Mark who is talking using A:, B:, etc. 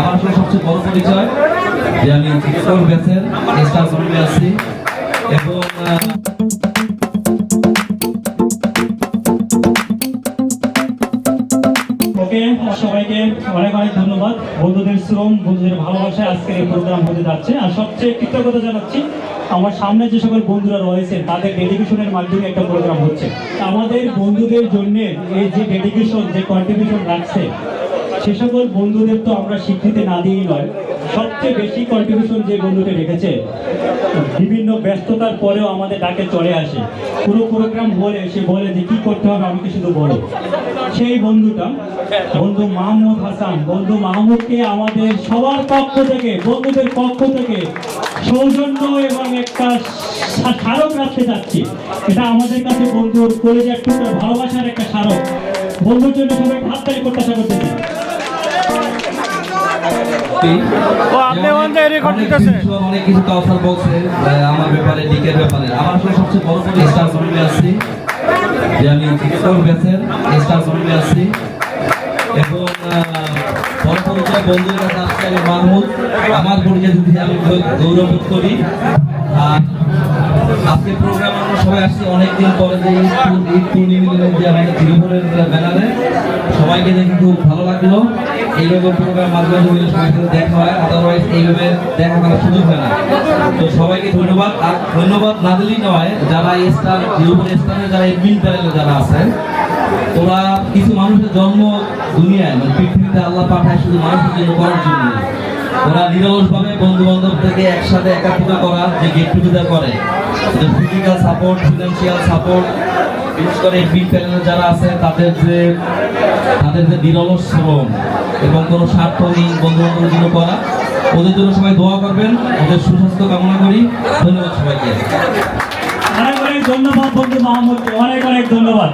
A: আমার আসলে সবচেয়ে বড় পরিচয় যে আমি চিকিৎসক ব্যাচের স্টার গ্রুপে আছি এবং
B: সবাইকে অনেক অনেক ধন্যবাদ। বন্ধুদের শ্রম, বন্ধুদের ভালোবাসায় আজকের এই প্রোগ্রাম হতে যাচ্ছে। আর সবচেয়ে কৃতজ্ঞতা জানাচ্ছি, আমার সামনে যে সকল বন্ধুরা রয়েছেন তাদের ডেডিকেশনের মাধ্যমে একটা প্রোগ্রাম হচ্ছে। আমাদের বন্ধুদের জন্য এই যে ডেডিকেশন যে কন্ট্রিবিউশন রাখছে সে সকল বন্ধুদের তো আমরা স্বীকৃতি না দিয়েই নয়, সবচেয়ে বেশি কন্ট্রিবিউশন যে বন্ধুটা রেখেছে, বিভিন্ন ব্যস্ততার পরেও আমাদের ডাকে চলে আসে। পুরো প্রোগ্রাম হলে সে বলে যে, কি করতে হবে? আমাকে শুধু বলো সেই বন্ধুটা, বন্ধু মাহমুদ হাসান, বন্ধু মাহমুদকে আমাদের সবার পক্ষ থেকে, বন্ধুদের পক্ষ থেকে সৌজন্য এবং একটা স্মারক রাখতে চাচ্ছি। এটা আমাদের কাছে বন্ধুর কলেজের টুকরো ভালোবাসার একটা স্মারক। বন্ধুর জন্য সবাই হাততালি প্রত্যাশা করতেছি।
C: ও, আপনি ওখান থেকে record
A: অনেক কিছু কিছু বলছে আমার ব্যাপারে ডিকের ব্যাপারে। আমার আসলে সবচেয়ে বড় করে স্টার গ্রুপে আছি। যে আমি চিকিৎসক ব্যাচের স্টার গ্রুপে আছি। এবং বড় পরিচয় বন্ধুদের কাছে মাহমুদ আমার পরিচয় যদি আমি গৌ- গৌরবোধ করি। আর আজকে প্রোগ্রাম আমরা সবাই আসছি, অনেকদিন পরে যে ঈদ যে আমাদের সবাইকে দেখে খুব ভালো লাগল। এইভাবে প্রোগ্রাম মাঝে মাঝে সবাই সাথে দেখা হয় আদারওয়াইজ এইভাবে দেখা করার সুযোগ হয় না। তো সবাইকে ধন্যবাদ। আর ধন্যবাদ না দিলেই নয়, যারা স্টার ত্রিপুর স্টারে যারা এডমিন প্যানেলে যারা আছেন ওরা কিছু মানুষের জন্ম দুনিয়ায় মানে পৃথিবীতে আল্লাহ পাঠায় শুধু মানুষের জন্য, করার জন্য। ওরা নিরলসভাবে বন্ধু বান্ধব থেকে একসাথে একাত্রিত করা, যে গেট টুগেদার করে ফিজিক্যাল সাপোর্ট ফিনান্সিয়াল সাপোর্ট বিশেষ করে বি প্যানেলে যারা আছে, তাদের যে তাদের যে নিরলস শ্রম এবং কোনো স্বার্থহীন বন্ধু বান্ধবের জন্য করা, ওদের জন্য সবাই দোয়া করবেন। ওদের সুস্বাস্থ্য কামনা করি। ধন্যবাদ সবাইকে।
B: অনেক অনেক ধন্যবাদ বন্ধু মাহমুদকে। অনেক অনেক ধন্যবাদ।